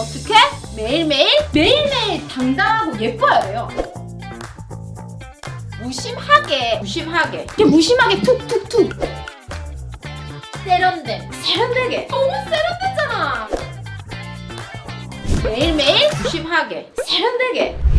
어떻게? 매일매일? 매일매일 당당하고 예뻐야 돼요. 무심하게, 무심하게. 이게 무심하게 툭툭툭. 세련된, 세련되게. 너무 세련됐잖아. 매일매일 무심하게, 세련되게.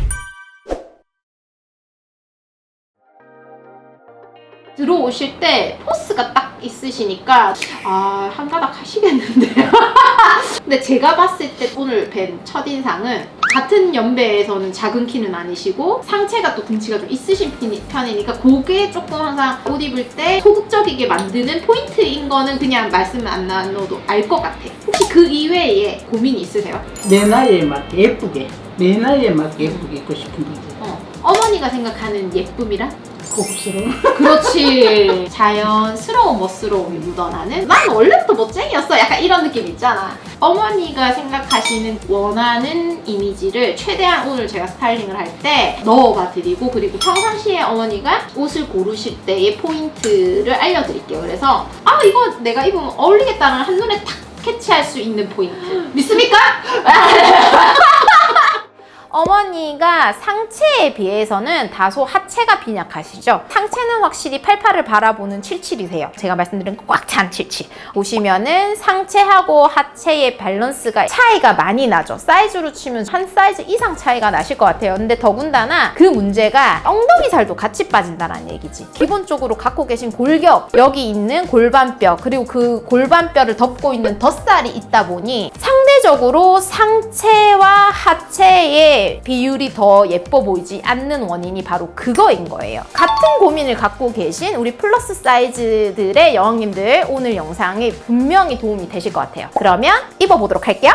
들어오실 때 포스가 딱 있으시니까 아 한가닥 하시겠는데요. 근데 제가 봤을 때 오늘 뵌 첫인상은 같은 연배에서는 작은 키는 아니시고 상체가 또 등치가 좀 있으신 편이- 편이니까 그게 조금 항상 옷 입을 때 소극적이게 만드는 포인트인 거는 그냥 말씀 안 나눠도 알 것 같아. 혹시 그 이외에 고민이 있으세요? 내 나이에 맞게 예쁘게 내 나이에 맞게 예쁘게 입고 싶은 거지 어. 어머니가 생각하는 예쁨이란? 고급스러워 그렇지. 자연스러운 멋스러움이 묻어나는 난 원래부터 멋쟁이였어. 약간 이런 느낌 있잖아. 어머니가 생각하시는 원하는 이미지를 최대한 오늘 제가 스타일링을 할 때 넣어봐 드리고 그리고 평상시에 어머니가 옷을 고르실 때의 포인트를 알려드릴게요. 그래서 아 이거 내가 입으면 어울리겠다는 한눈에 탁 캐치할 수 있는 포인트. 믿습니까? 어머니가 상체에 비해서는 다소 하체가 빈약하시죠? 상체는 확실히 88을 바라보는 77이세요. 제가 말씀드린 꽉 찬 77. 보시면은 상체하고 하체의 밸런스가 차이가 많이 나죠. 사이즈로 치면 한 사이즈 이상 차이가 나실 것 같아요. 근데 더군다나 그 문제가 엉덩이 살도 같이 빠진다는 얘기지. 기본적으로 갖고 계신 골격, 여기 있는 골반뼈, 그리고 그 골반뼈를 덮고 있는 덧살이 있다 보니 상대 적으로 상체와 하체의 비율이 더 예뻐 보이지 않는 원인이 바로 그거인 거예요. 같은 고민을 갖고 계신 우리 플러스 사이즈들의 여왕님들 오늘 영상이 분명히 도움이 되실 것 같아요. 그러면 입어보도록 할게요.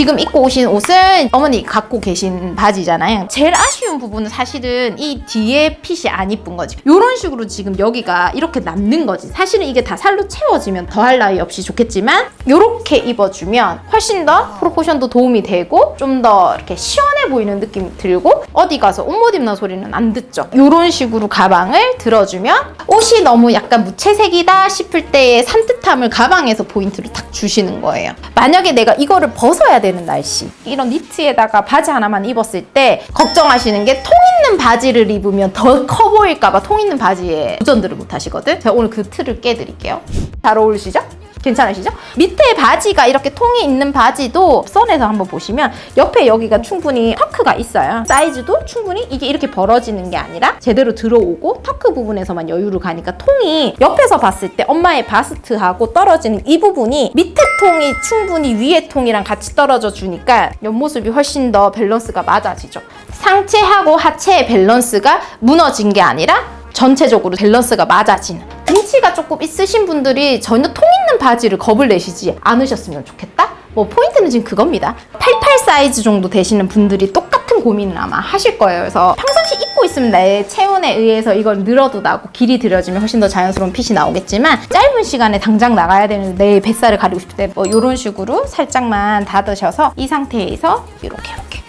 지금 입고 오신 옷은 어머니 갖고 계신 바지잖아요. 제일 아쉬운 부분은 사실은 이 뒤에 핏이 안 이쁜 거지. 이런 식으로 지금 여기가 이렇게 남는 거지. 사실은 이게 다 살로 채워지면 더할 나위 없이 좋겠지만 이렇게 입어주면 훨씬 더 프로포션도 도움이 되고 좀 더 이렇게 시원해 보이는 느낌이 들고 어디 가서 옷 못 입는 소리는 안 듣죠. 이런 식으로 가방을 들어주면 옷이 너무 약간 무채색이다 싶을 때의 산뜻함을 가방에서 포인트로 탁 주시는 거예요. 만약에 내가 이거를 벗어야 되는 날씨 이런 니트에다가 바지 하나만 입었을 때 걱정하시는 게 통 있는 바지를 입으면 더 커 보일까봐 통 있는 바지에 도전들을 못 하시거든. 제가 오늘 그 틀을 깨드릴게요. 잘 어울리시죠? 괜찮으시죠? 밑에 바지가 이렇게 통이 있는 바지도 선에서 한번 보시면 옆에 여기가 충분히 터크가 있어요. 사이즈도 충분히 이게 이렇게 벌어지는 게 아니라 제대로 들어오고 터크 부분에서만 여유를 가니까 통이 옆에서 봤을 때 엄마의 바스트하고 떨어지는 이 부분이 밑에 통이 충분히 위에 통이랑 같이 떨어져 주니까 옆모습이 훨씬 더 밸런스가 맞아지죠. 상체하고 하체의 밸런스가 무너진 게 아니라 전체적으로 밸런스가 맞아지는 등치가 조금 있으신 분들이 전혀 통 있는 바지를 겁을 내시지 않으셨으면 좋겠다? 뭐 포인트는 지금 그겁니다 88 사이즈 정도 되시는 분들이 똑같은 고민을 아마 하실 거예요 그래서 평상시 입고 있으면 내 체온에 의해서 이걸 늘어도 나고 길이 들여지면 훨씬 더 자연스러운 핏이 나오겠지만 짧은 시간에 당장 나가야 되는 내 뱃살을 가리고 싶을 때 뭐 이런 식으로 살짝만 닫으셔서 이 상태에서 이렇게 이렇게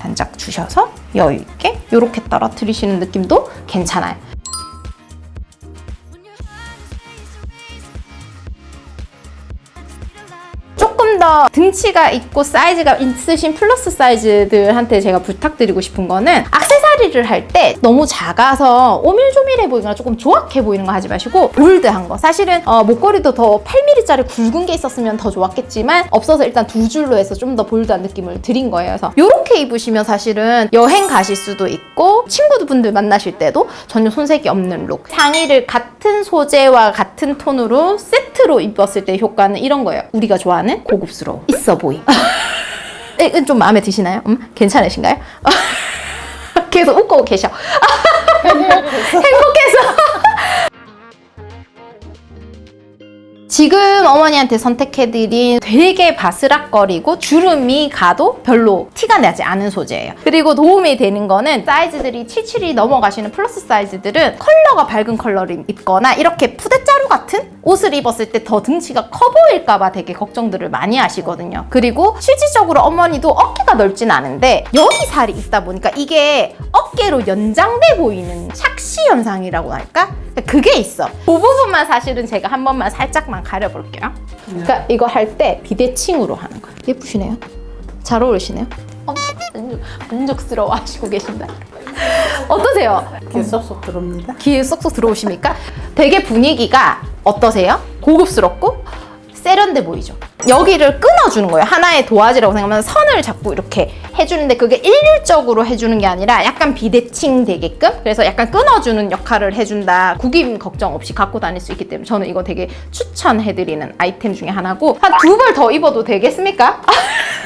단짝 주셔서 여유 있게 이렇게 떨어뜨리시는 느낌도 괜찮아요. 조금 더 등치가 있고 사이즈가 있으신 플러스 사이즈들한테 제가 부탁드리고 싶은 거는 악세사리를 할 때 너무 작아서 오밀조밀해 보이거나 조금 조악해 보이는 거 하지 마시고 볼드한 거. 사실은 어, 목걸이도 더 8mm짜리 굵은 게 있었으면 더 좋았겠지만 없어서 일단 두 줄로 해서 좀 더 볼드한 느낌을 드린 거예요. 그래서 이렇게 입으시면 사실은 여행 가실 수도 있고 친구분들 만나실 때도 전혀 손색이 없는 룩. 상의를 같은 소재와 같은 톤으로 세트 로 입었을 때 효과는 이런 거예요 우리가 좋아하는 고급스러워 있어 에, 좀 마음에 드시나요? 음? 괜찮으신가요? 계속 웃고 계셔 행복해서 지금 어머니한테 선택해드린 되게 바스락거리고 주름이 가도 별로 티가 나지 않은 소재예요. 그리고 도움이 되는 거는 사이즈들이 77이 넘어가시는 플러스 사이즈들은 컬러가 밝은 컬러를 입거나 이렇게 푸대자루 같은 옷을 입었을 때 더 등치가 커 보일까봐 되게 걱정들을 많이 하시거든요. 그리고 실질적으로 어머니도 어깨가 넓진 않은데 여기 살이 있다 보니까 이게 어 깨로 연장돼 보이는 샥시 현상이라고 할까? 그게 있어. 그 부분만 사실은 제가 한 번만 살짝만 가려볼게요. 그러니까 이거 할 때 비대칭으로 하는 거예요. 예쁘시네요. 잘 어울리시네요. 엄청 만족, 만족스러워 하시고 계신다. 어떠세요? 이렇게 쏙쏙 들어옵니다. 귀에 쏙쏙 들어오십니까? 되게 분위기가 어떠세요? 고급스럽고 세련돼 보이죠? 여기를 끊어주는 거예요. 하나의 도화지라고 생각하면 선을 자꾸 이렇게 해주는데 그게 일률적으로 해주는 게 아니라 약간 비대칭 되게끔 그래서 약간 끊어주는 역할을 해준다. 구김 걱정 없이 갖고 다닐 수 있기 때문에 저는 이거 되게 추천해드리는 아이템 중에 하나고 한 두 벌 더 입어도 되겠습니까?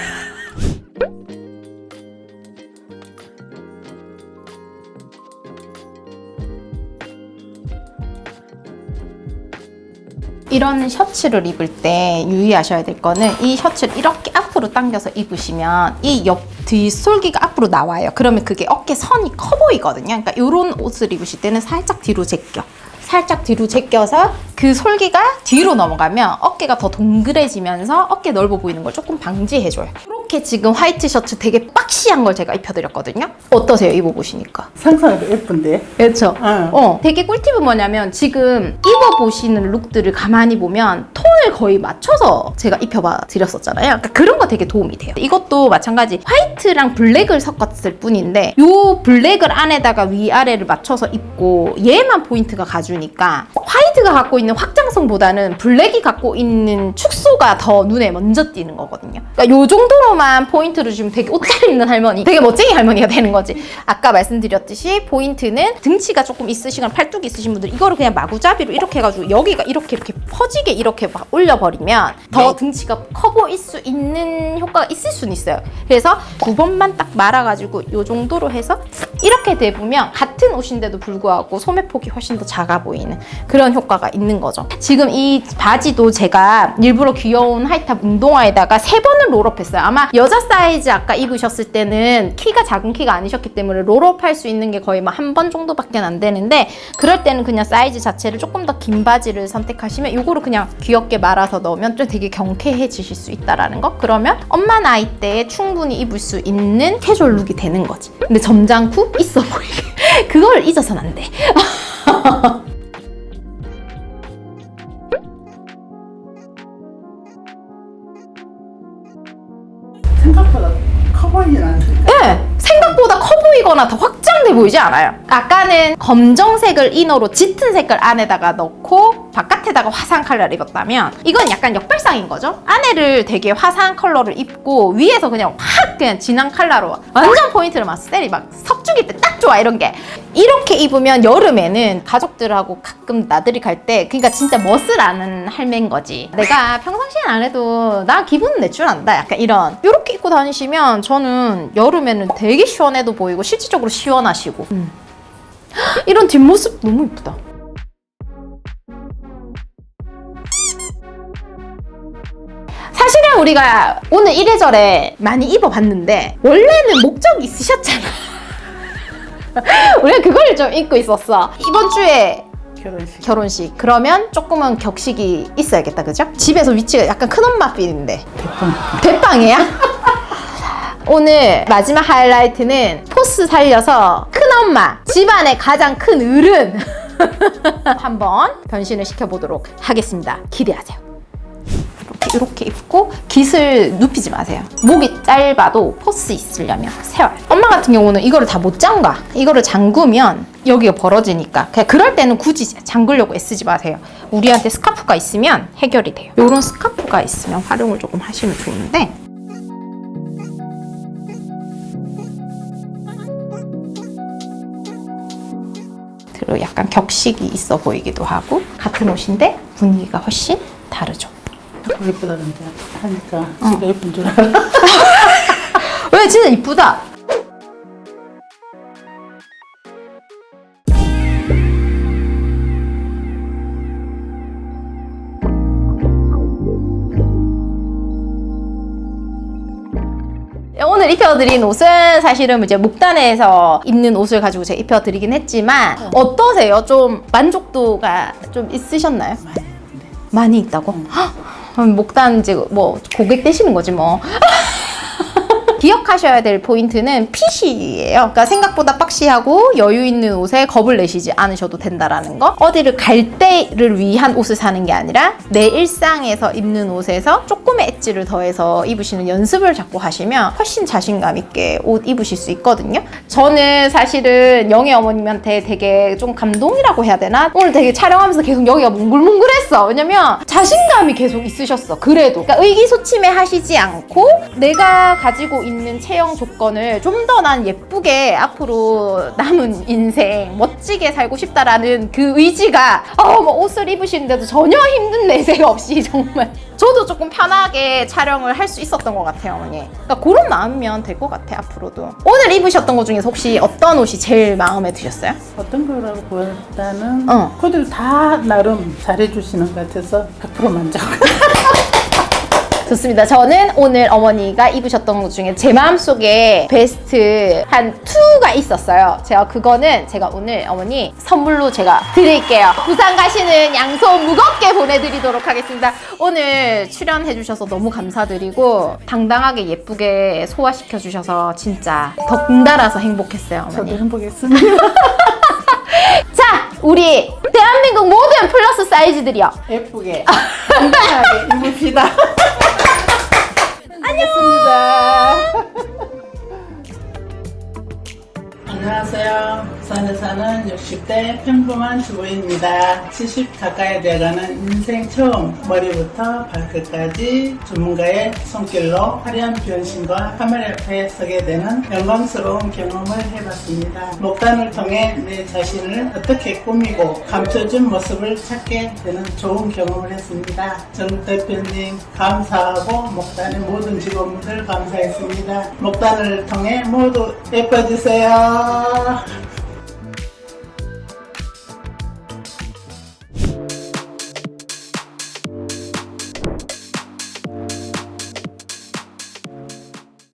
이런 셔츠를 입을 때 유의하셔야 될 거는 이 셔츠를 이렇게 앞으로 당겨서 입으시면 이 옆 뒷솔기가 앞으로 나와요. 그러면 그게 어깨 선이 커 보이거든요. 그러니까 이런 옷을 입으실 때는 살짝 뒤로 제껴. 살짝 뒤로 제껴서 그 솔기가 뒤로 넘어가면 어깨가 더 동그래지면서 어깨 넓어 보이는 걸 조금 방지해줘요. 이렇게 지금 화이트 셔츠 되게 박시한 걸 제가 입혀드렸거든요. 어떠세요? 입어보시니까? 상상해도 예쁜데. 그렇죠. 응. 어, 되게 꿀팁은 뭐냐면 지금 입어보시는 룩들을 가만히 보면 톤을 거의 맞춰서 제가 입혀봐 드렸었잖아요. 그러니까 그런 거 되게 도움이 돼요. 이것도 마찬가지 화이트랑 블랙을 섞었을 뿐인데 요 블랙을 안에다가 위아래를 맞춰서 입고 얘만 포인트가 가주니까 화이트가 갖고 있는 확장성보다는 블랙이 갖고 있는 축소가 더 눈에 먼저 띄는 거거든요. 그러니까 요 정도로만 포인트를 주면 되게 옷 잘 입는 할머니, 되게 멋쟁이 할머니가 되는 거지. 아까 말씀드렸듯이 포인트는 등치가 조금 있으시거나 팔뚝이 있으신 분들 이거를 그냥 마구잡이로 이렇게 해가지고 여기가 이렇게 이렇게 퍼지게 이렇게 막 올려버리면 더 등치가 커 보일 수 있는 효과가 있을 수는 있어요. 그래서 두 번만 딱 말아가지고 요 정도로 해서 이렇게 대보면 같은 옷인데도 불구하고 소매폭이 훨씬 더 작아 보이는 그런 효과가 있는 거죠. 지금 이 바지도 제가 일부러 귀여운 하이탑 운동화에다가 세 번을 롤업했어요. 아마 여자 사이즈 아까 입으셨을 때는 키가 작은 키가 아니셨기 때문에 롤업 할 수 있는 게 거의 뭐한번 정도밖에 안 되는데 그럴 때는 그냥 사이즈 자체를 조금 더 긴 바지를 선택하시면 이거를 그냥 귀엽게 말아서 넣으면 좀 되게 경쾌해지실 수 있다라는 거. 그러면 엄마 나이 때에 충분히 입을 수 있는 캐주얼 룩이 되는 거지. 근데 점잖고 있어 보이게 그걸 잊어서는 안 돼. 생각보다 커 보이진 않는데. 네, 생각보다 커 보이거나 더 확장돼 보이지 않아요. 아까는 검정색을 이너로 짙은 색깔 안에다가 넣고 바깥에다가 화사한 컬러를 입었다면 이건 약간 역발상인 거죠. 안에를 되게 화사한 컬러를 입고 위에서 그냥 확 그냥 진한 컬러로 완전 포인트를 막 세리 막 석죽일 때딱 좋아 이런 게 이렇게 입으면 여름에는 가족들하고 가끔 나들이 갈 때 그러니까 진짜 멋을 아는 할매인 거지. 내가 평상시엔 안 해도 나 기분은 내줄안다 약간 이런 이렇게 입고 다니시면 저는 여름에는 되게 시원해도 보이고 실질적으로 시원하시고 음. 이런 뒷모습 너무 이쁘다. 사실은 우리가 오늘 이래저래 많이 입어봤는데 원래는 목적이 있으셨잖아. 우리가 그걸 좀 입고 있었어. 이번 주에 결혼식. 결혼식 그러면 조금은 격식이 있어야겠다 그죠? 집에서 위치가 약간 큰 엄마 필인데 대빵. 대빵이야? 오늘 마지막 하이라이트는 포스 살려서 큰 엄마 집안의 가장 큰 어른 한번 변신을 시켜보도록 하겠습니다 기대하세요 이렇게 입고 깃을 눕히지 마세요. 목이 짧아도 포스 있으려면 세워요. 엄마 같은 경우는 이거를 다 못 잠가. 이거를 잠그면 여기가 벌어지니까 그냥 그럴 때는 굳이 잠그려고 애쓰지 마세요. 우리한테 스카프가 있으면 해결이 돼요. 이런 스카프가 있으면 활용을 조금 하시면 좋은데 그리고 약간 격식이 있어 보이기도 하고 같은 옷인데 분위기가 훨씬 다르죠 자꾸 예쁘다 근데 하니까 어. 예쁜 줄 알아. 왜 진짜 이쁘다. 오늘 입혀드린 옷은 사실은 이제 목단에서 입는 옷을 가지고 제가 입혀드리긴 했지만 어. 어떠세요? 좀 만족도가 좀 있으셨나요? 많이 네. 많이 있다고? 헉! 목단 이제 뭐 고객 되시는 거지 뭐. 기억하셔야 될 포인트는 핏이에요. 그러니까 생각보다 박시하고 여유 있는 옷에 겁을 내시지 않으셔도 된다라는 거. 어디를 갈 때를 위한 옷을 사는 게 아니라 내 일상에서 입는 옷에서 조금의 엣지를 더해서 입으시는 연습을 자꾸 하시면 훨씬 자신감 있게 옷 입으실 수 있거든요. 저는 사실은 영애 어머님한테 되게 좀 감동이라고 해야 되나? 오늘 되게 촬영하면서 계속 여기가 몽글몽글했어. 왜냐면 자신감이 계속 있으셨어. 그래도. 그러니까 의기소침해 하시지 않고 내가 가지고 있는 체형 조건을 좀 더 난 예쁘게 앞으로 남은 인생 멋지게 살고 싶다라는 그 의지가 어, 뭐 옷을 입으시는데도 전혀 힘든 내색 없이 정말 저도 조금 편하게 촬영을 할 수 있었던 것 같아요, 어머니. 그러니까 그런 마음이면 될 것 같아, 앞으로도. 오늘 입으셨던 것 중에서 혹시 어떤 옷이 제일 마음에 드셨어요? 어떤 거라고 보다는 어. 코디를 다 나름 잘해주시는 것 같아서 100% 만족. 좋습니다. 저는 오늘 어머니가 입으셨던 것 중에 제 마음속에 베스트 한 2가 있었어요. 제가 그거는 제가 오늘 어머니 선물로 제가 드릴게요. 부산 가시는 양소 무겁게 보내드리도록 하겠습니다. 오늘 출연해주셔서 너무 감사드리고 당당하게 예쁘게 소화시켜 주셔서 진짜 덕달아서 행복했어요, 저도 어머니. 행복했습니다. 자, 우리 대한민국 모든 플러스 사이즈들이요. 예쁘게 건강하게 입읍시다. 안녕하습니다 안녕하세요. 부산에 사는 60대 평범한 주부입니다. 70 가까이 돼가는 인생 처음 머리부터 발끝까지 전문가의 손길로 화려한 변신과 카메라 앞에 서게 되는 영광스러운 경험을 해봤습니다. 목단을 통해 내 자신을 어떻게 꾸미고 감춰준 모습을 찾게 되는 좋은 경험을 했습니다. 정 대표님 감사하고 목단의 모든 직원분들 감사했습니다. 목단을 통해 모두 예뻐지세요.